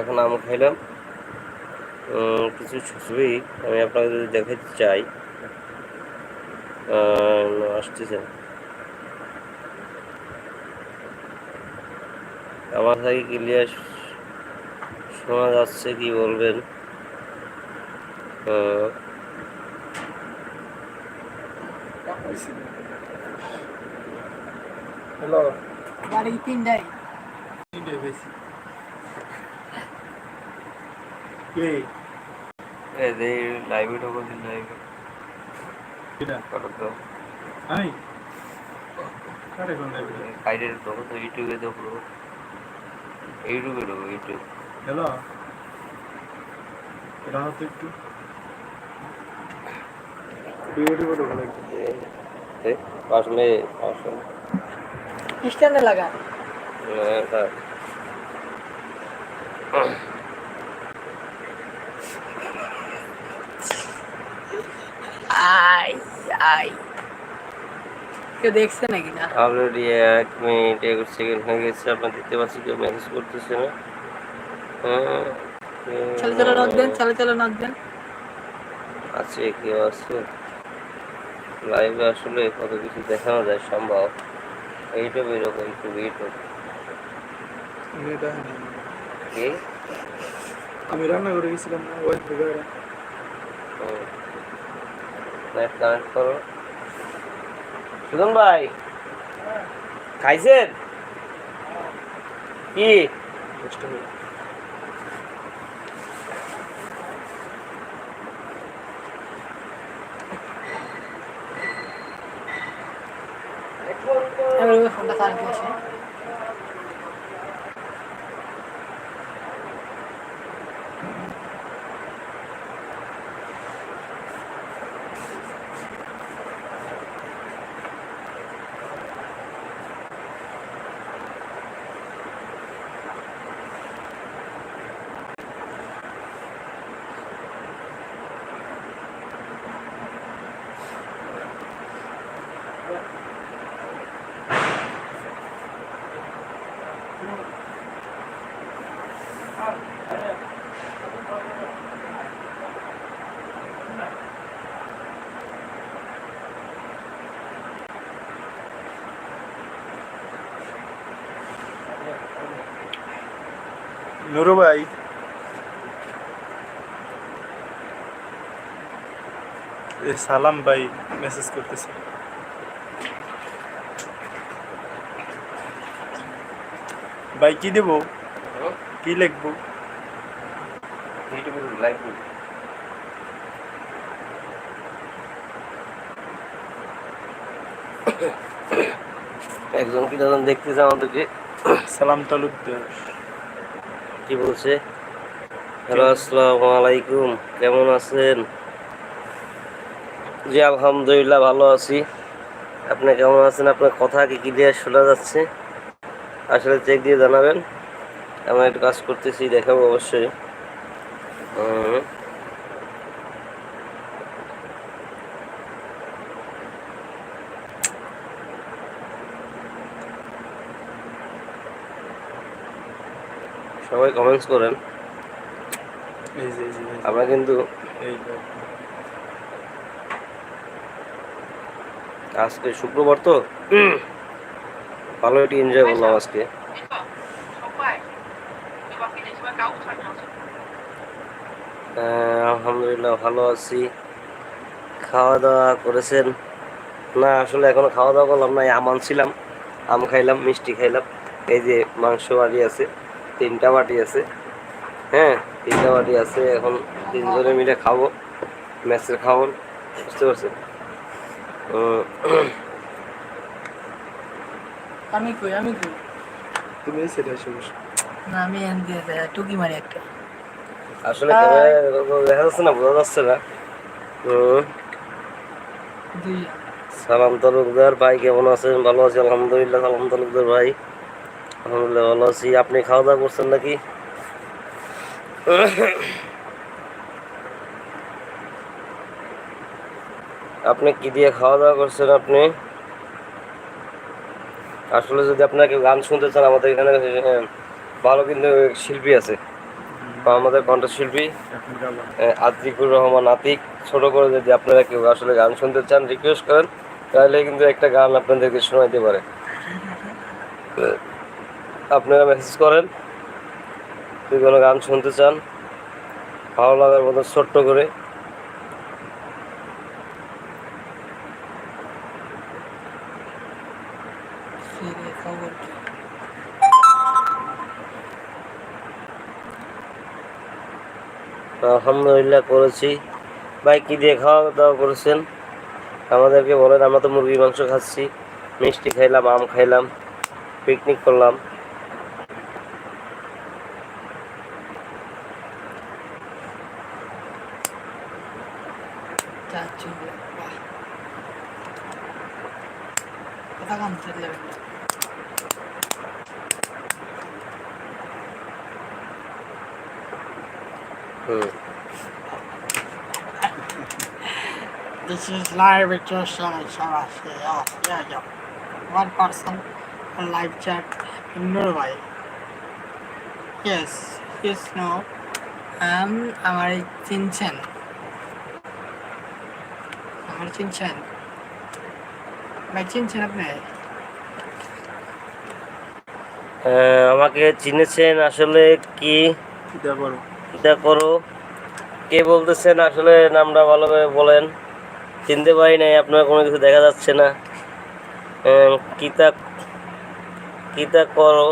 এখন আম খাইলাম। কিছু ছবি আমি আপনাকে যদি দেখাতে চাই। আসতেছে আমার থেকে ক্লিয়ার শোনা যাচ্ছে কি বলবেন? হ্যালো বাড়ি তিনটাই তিনটে বেশি। কে এই যে লাইভে ঢোকো দিন লাইভে কেটা করো তো আমি কারে কোন দেবে বাইরে ঢোকো তো ইউটিউবে ঢোকো ইউটিউবে ঢোকো ইউটিউব হ্যালো এটা হতো একটু ইউটিউবে ঢোকা লাগবে पास में पास में স্ট্যান্ডে লাগা আই। কেউ দেখছে নাকি না? অলরেডি এক মিনিট একুশ সেকেন্ড হয়ে গেছে আপনার দেখতে পাচ্ছি কেউ মেসেজ করতেছে না। হ্যাঁ, চলো চলো নক দেন চলো চলো নক দেন। আছে কেউ আছে? লাইভে আসলে কত কিছু দেখানো যায় সম্ভব। ইউটিউব এরকম ইউটিউব ইউটিউব এটা কি? আমি রান্না করে গেছিলাম না ওয়াইফ নেট কানেক্ট করো। সুদন ভাই খাইছেন? কি? আমি ফোনটা চার্জ দিয়েছি নুরু ভাই। সালাম ভাই মেসেজ করতেছে। ভাই কি দেব? কি লিখব? একজন কি দাদা দেখতেছে আমাদেরকে। সালাম তালুকদার। কি বলছে? হ্যালো, আসসালামু আলাইকুম। কেমন আছেন? জি, আলহামদুলিল্লাহ, ভালো আছি। আপনি কেমন আছেন? আপনার কথা কি দিয়ে শোনা যাচ্ছে? আসলে চেক দিয়ে জানাবেন। আমরা একটু কাজ করতেছি, দেখাবো অবশ্যই। সবাই কমেন্টস করেন। আমরা কিন্তু আজকে শুক্রবার তো। ভালো একটু এনজয় করলাম আজকে। আহ, আলহামদুলিল্লাহ ভালো আছি। খাওয়া দাওয়া করেছেন? না আসলে এখনও খাওয়া দাওয়া করলাম না আম আনছিলাম। আম খাইলাম মিষ্টি খাইলাম। এই যে মাংস বাড়ি আছে। তিনটা বাটি আছে। হ্যাঁ তিনটা বাটি আছে এখন তিনজনে মিলে খাব। ম্যাচের খাব বুঝতে পারছেন? আমি কই আমি কই? তুমি এই সেটা এসে না আমি এখান দিয়ে টুকি মারি একটা। আসলে দেখা যাচ্ছে না বোঝা যাচ্ছে না। সালাম তালুকদার ভাই কেমন আছেন? ভালো আছি আলহামদুলিল্লাহ সালাম তালুকদার ভাই। আলহামদুলিল্লাহ, ভালো আছি। আপনি খাওয়া দাওয়া করছেন নাকি? আপনি কি দিয়ে খাওয়া দাওয়া করছেন আপনি? আসলে যদি আপনার কেউ গান শুনতে চান, আমাদের এখানে ভালো কিন্তু শিল্পী আছে। আমাদের কণ্ঠশিল্পী আতিকুর রহমান আতিক। ছোট করে যদি আপনারা কেউ আসলে গান শুনতে চান রিকোয়েস্ট করেন, তাহলে কিন্তু একটা গান আপনাদেরকে শোনাইতে পারে। আপনারা মেসেজ করেন। যদি কোনো গান শুনতে চান ভালো লাগার মতো ছোট্ট করে। আলহামদুলিল্লাহ করেছি। ভাই কী দিয়ে খাওয়া দাওয়া করেছেন? আমাদেরকে বলেন আমরা তো মুরগির মাংস খাচ্ছি। মিষ্টি খাইলাম আম খাইলাম পিকনিক করলাম। This is live with your son, Sarah. Yeah, yeah, yeah. One person on live chat in Norway. Yes, yes, no. Um, আমার চিনছেন আমার চিনছেন ভাই চিনছেন আপনি আহ, আমাকে চিনেছেন আসলে কি করো চিন্তা করো কে বলতেছেন আসলে নামটা ভালোভাবে বলেন চিনতে পারি নাই, আপনার কোনো কিছু দেখা যাচ্ছে না। কিতা কিতা করো?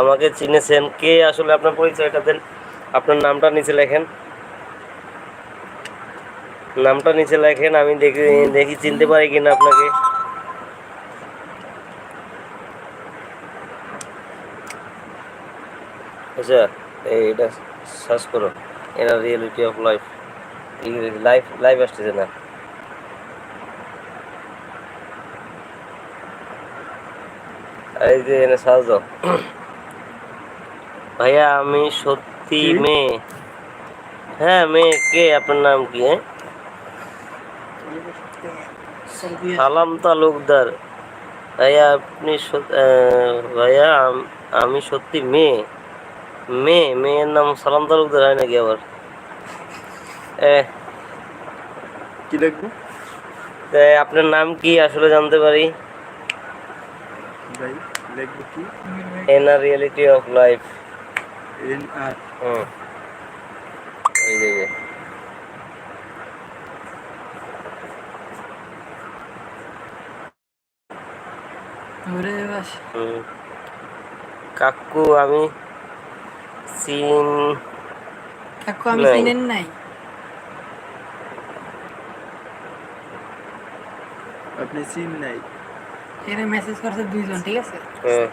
আমাকে চিনেছেন। কে আসলে আপনার পরিচয়টা দেন? আপনার নামটা নিচে লেখেন। নামটা নিচে লেখেন, আমি দেখি দেখি চিনতে পারি কিনা আপনাকে। আচ্ছা এটা সার্চ করো। এরা reality of life life live আসতেছে না। এই যে এনে সার্চ ভাইয়া আমি সত্যি? মেয়ে। হ্যাঁ মেয়ে। কে? আপনার নাম কি হ্যাঁ? সালাম তালুকদার। ভাইয়া আপনি ভাইয়া আমি সত্যি মেয়ে। মেয়ে? মেয়ের নাম সালাম তালুকদার হয় নাকি আবার? কি লিখব আপনার নাম কি? আসলে জানতে পারি। লিখব কি? এনার reality of life N R এই যে। কাকু আমি চিন কাকু আমি নাই। চিনেন নাই। আপনি চিন নাই। এখানে মেসেজ করছে দুইজন ঠিক আছে? হ্যাঁ।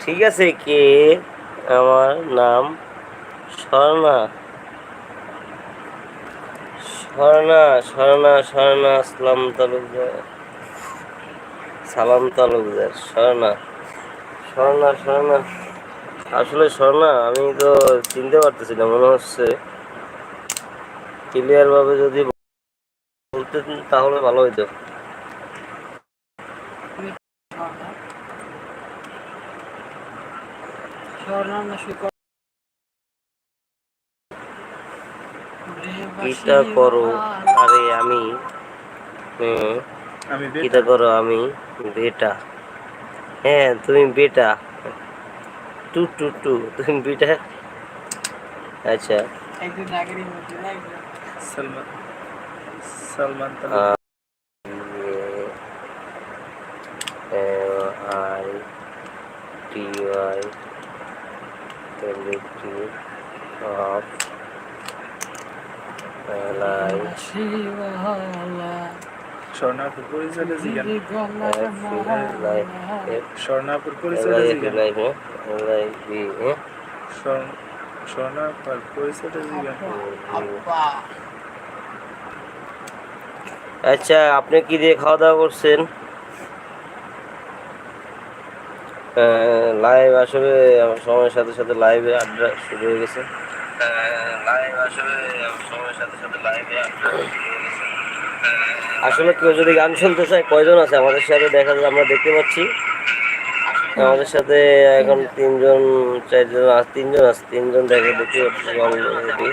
ঠিক আছে কে? আমার নাম স্বর্ণা। স্বর্ণা স্বর্ণা স্বর্ণা সালাম তালুকদার। সালাম তালুকদার স্বর্ণা। স্বর্ণা স্বর্ণা। আসলে স্বর্ণা আমি তো চিনতে পারতেছি না মনে হচ্ছে ক্লিয়ার ভাবে যদি বলতেন তাহলে ভালো হইতো। কিটা করো আরে আমি কিটা করো আমি বেটা। হ্যাঁ তুমি বেটা। টু টু টু বেটা আচ্ছা। Salman Salman I T Y reality of life Swarnapur পরিচয়টা জিগান। স্বর্ণাপুর পরিচয়টা জিগান। লাইফ পরিচয়টা আচ্ছা আপনি কি দিয়ে খাওয়া দাওয়া করছেন লাইভ আসলে সময়ের সাথে সাথে লাইভে আড্ডা শুরু হয়ে গেছে। লাইভ আসলে সময়ের সাথে সাথে লাইভে আড্ডা শুরু হয়ে গেছে। আসলে কেউ যদি গান শুনতে চায় কয়জন আছে? আমাদের সাথে দেখা যায় আমরা দেখতে পাচ্ছি। আমাদের সাথে এখন তিনজন, চারজন আছে তিনজন আছে, তিনজন দেখে পাচ্ছি অলরেডি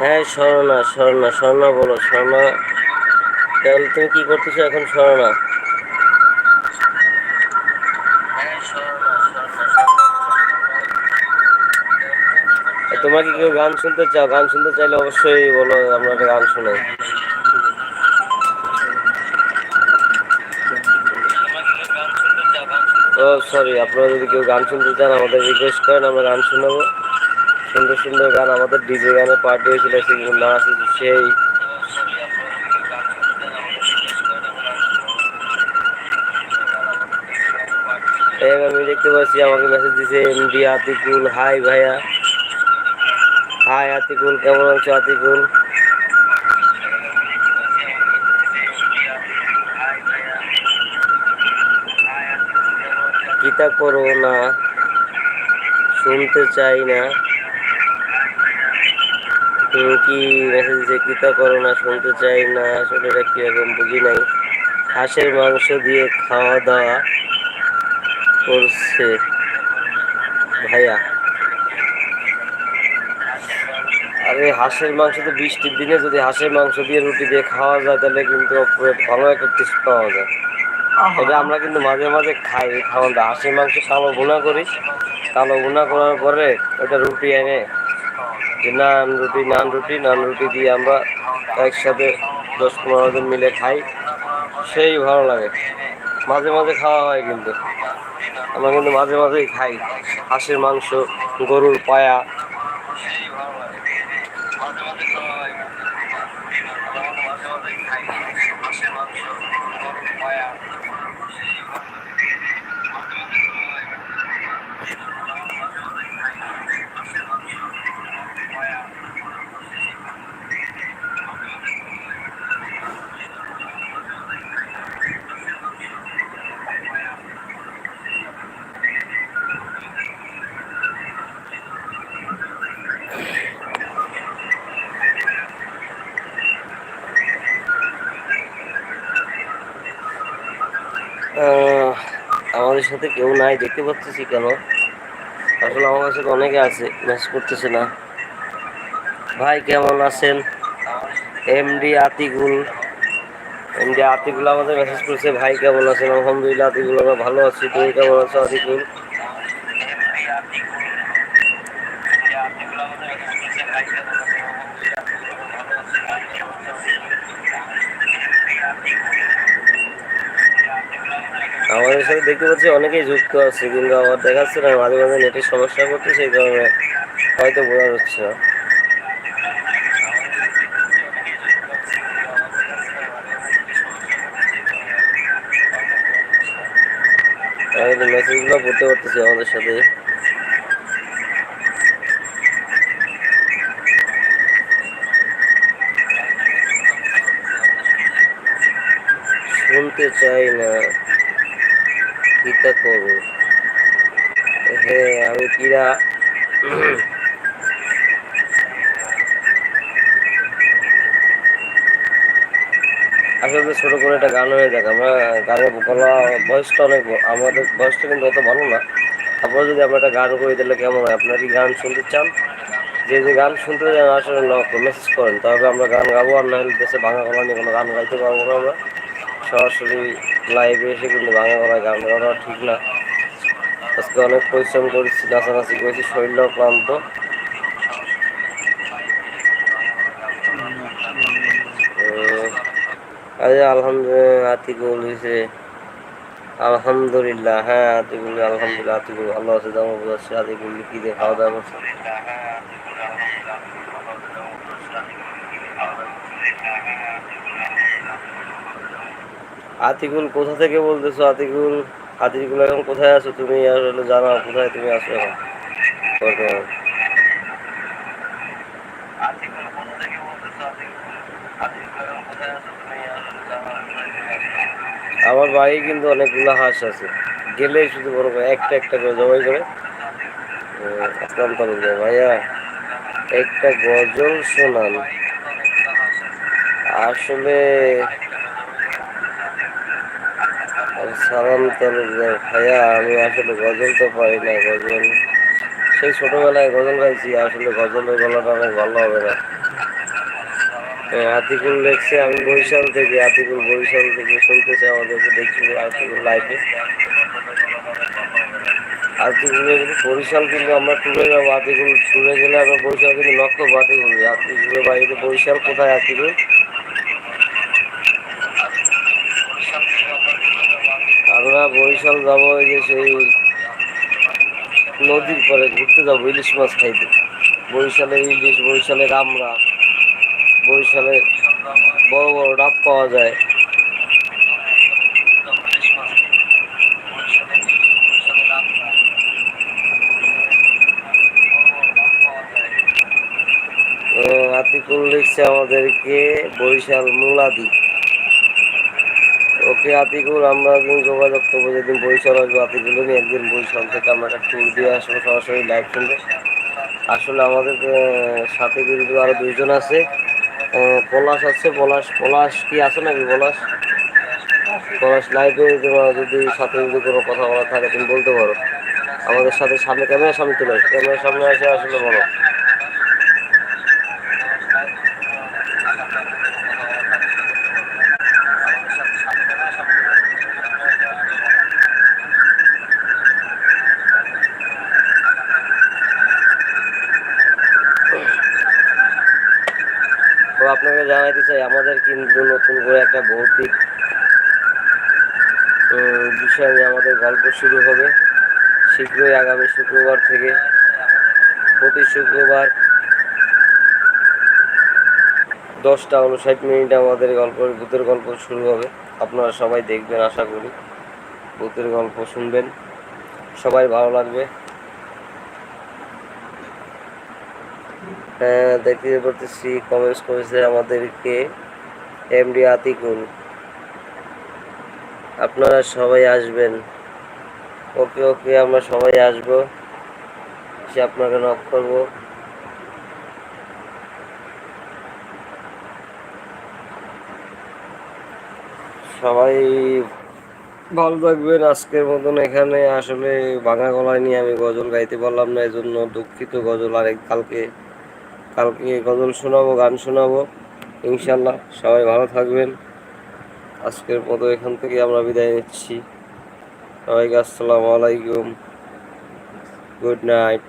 হ্যাঁ স্বর্ণা স্বর্ণা স্বর্ণা বলো, স্বর্ণা। তাহলে তুমি কি করতেছো এখন, স্বর্ণা? তোমার কি কেউ গান শুনতে চাও, গান শুনতে চাইলে অবশ্যই বলো আমরা গান শোনাই ও সরি আপনারা যদি কেউ গান শুনতে চান, আমাদের রিকোয়েস্ট করেন, আমরা গান শোনাবো। সুন্দর সুন্দর গান, আমাদের ডিজে গানে পার্টি হয়েছিল নাচ সেই। আমি দেখতে পাচ্ছি, আমাকে মেসেজ দিছে এমডি আতিকুল হাই ভাইয়া। হাই, আতিকুল, কেমন আছো আতিকুল? কিতা করো না? শুনতে চাই না। তুমি কি মেসেজ দিছে কিতা করো না? শুনতে চাই না। আসলে এটা কীরকম বুঝি নাই। হাঁসের মাংস দিয়ে খাওয়া দাওয়া করছে। ভাইয়া আরে হাঁসের মাংস তো বৃষ্টির দিনে যদি হাঁসের মাংস দিয়ে রুটি দিয়ে খাওয়া যায় তাহলে কিন্তু ভালো একটা টেস্ট পাওয়া যায়। এটা আমরা কিন্তু মাঝে মাঝে খাই এই খাওয়াটা হাঁসের মাংস কালো ভুনা করি। কালো ভুনা করার পরে ওটা রুটি এনে যে নান রুটি নান রুটি নান রুটি দিয়ে আমরা একসাথে দশ পনেরো জন মিলে খাই। সেই ভালো লাগে। মাঝে মাঝে খাওয়া হয় কিন্তু। আমরা কিন্তু মাঝে মাঝেই খাই। হাঁসের মাংস গরুর পায়া আহ, আমাদের সাথে কেউ নাই, দেখতে পাচ্ছি কেন? আসলে আমার কাছে অনেকে আছে মেসেজ করতেছে না। ভাই, কেমন আছেন? এমডি আতিকুল। এমডি আতিকুল আমাদের মেসেজ করছে, ভাই, কেমন আছেন? আলহামদুলিল্লাহ, আতিকুল, আমরা ভালো আছি। তুমি কেমন আছো, আতিকুল? আমাদের সাথে দেখতে পাচ্ছি অনেকেই যুক্ত আছে, কিন্তু আমার দেখাচ্ছে না, মাঝে মাঝে নেটের সমস্যা করতে সেই কারণে হয়তো বোঝা যাচ্ছে না। মেসেজগুলো পড়তে পারতেছি আমাদের সাথে। শুনতে চাই না। কিতা করব হ্যাঁ আমি কিরা আসলে ছোট করে একটা গান হয়ে যাক। আমরা গানের গলা, বয়সটা অনেক আমাদের বয়সটা কিন্তু অত ভালো না। তারপরে যদি আমরা একটা গান করে দিলে কেমন হয়? আপনারা কি গান শুনতে চান? যে যে গান শুনতে চান, আসলে মেসেজ করেন। তবে আমরা গান গাবো আর না হলে দেশে ভাঙা গলা নিয়ে কোনো গান গাইতে পারব না আমরা। সরাসরি লাইভে এসে কিন্তু ভাঙা গলায় গান গাওয়া ঠিক না। আজকে অনেক পরিশ্রম করেছি, নাচানাচি করেছি, শরীরটাও ক্লান্ত। আরে আলহামদুলিল্লাহ, আতিকুল হয়েছে। আলহামদুলিল্লাহ হ্যাঁ আতিকুল, আলহামদুলিল্লাহ, আতিকুল। ভালো আছে যেমন বোঝাচ্ছে আতিকুল কি দিয়ে খাওয়া দাওয়া করছে। আতিকুল কোথা থেকে বলতেছো আতিকুল? আতিকুল এখন কোথায় আছো তুমি? আসলে জানো কোথায় তুমি আছো এখন? বর্তমানে। আমার বাড়ি কিন্তু অনেকগুলো হাঁস আছে। গেলে শুধু বড় করে একটা একটা করে জবাই করে। আসলাম তালুকদার ভাইয়া একটা গজল শোনান। আসলে সালাম তালুকদার ভাইয়া, আমি আসলে গজল তো পারি না, গজল। সেই ছোটবেলায় গজল গাইছি, আসলে গজলের গলাটা অনেক ভালো হবে না। আতিকুল লেখছে আমি বরিশাল থেকে, আতিকুল বরিশাল থেকে শুনতেছে আমাদেরকে দেখছি আতিকুল লাইফে আতিকুলের বরিশাল কিন্তু আমরা ট্যুরে যাব, আতিকুল ট্যুরে গেলে আমরা বরিশাল কিন্তু লক্ষ্য আতিকুল আতিকুলের বাড়িতে বরিশাল কোথায় আতিকুল? বরিশাল যাব ওই যে সেই নদীর পরে ঘুরতে যাব, ইলিশ মাছ খাইতে। বরিশালের ইলিশ, বরিশালের আমরা বরিশালে বড় বড় ডাব পাওয়া যায়। আতিকুল লিখছে আমাদেরকে বরিশাল মুলাদি ওকে আতিকুল, আমরা একদিন যোগাযোগ করব, যেদিন বরিশাল আসব আতিকুল নিয়ে একদিন বরিশাল থেকে আমরা একটা ট্যুর দিয়ে আসব সরাসরি লাইভ শুনব আসলে আমাদের সাথে কিন্তু আরও দুইজন আছে। পলাশ আছে, পলাশ পলাশ কি আছে নাকি পলাশ? পলাশ লাইভে তোমার যদি সাথে যদি কোনো কথা বলা থাকে, তুমি বলতে পারো। আমাদের সাথে সামনে ক্যামেরার সামনে চলে আসো। ক্যামেরার সামনে আসে আসলে বলো তো আপনাকে জানাইতে চাই, আমাদের কিন্তু নতুন করে একটা ভৌতিক বিষয় নিয়ে আমাদের গল্প শুরু হবে। শীঘ্রই আগামী শুক্রবার থেকে প্রতি শুক্রবার দশটা উনষাট মিনিট আমাদের গল্প, ভূতের গল্প শুরু হবে। আপনারা সবাই দেখবেন, আশা করি। ভূতের গল্প শুনবেন। সবাই ভালো লাগবে। দেখতে পারতেছি কমেন্টস করেছে আমাদেরকে এমডি আতিকুল। আপনারা সবাই আসবেন। ওকে ওকে আমরা সবাই আসব। সে আপনাকে নক করব। সবাই ভালো থাকবেন। আজকের মতন এখানে আসলে ভাঙা গলায় নিয়ে আমি গজল গাইতে পারলাম না এই জন্য দুঃখিত গজল আরেক কালকে। কালকে গজল শোনাবো, গান শোনাবো। ইনশাল্লাহ সবাই ভালো থাকবেন। আজকের মতো এখান থেকে আমরা বিদায় নিচ্ছি। সবাইকে আসসালামু আলাইকুম। Good night.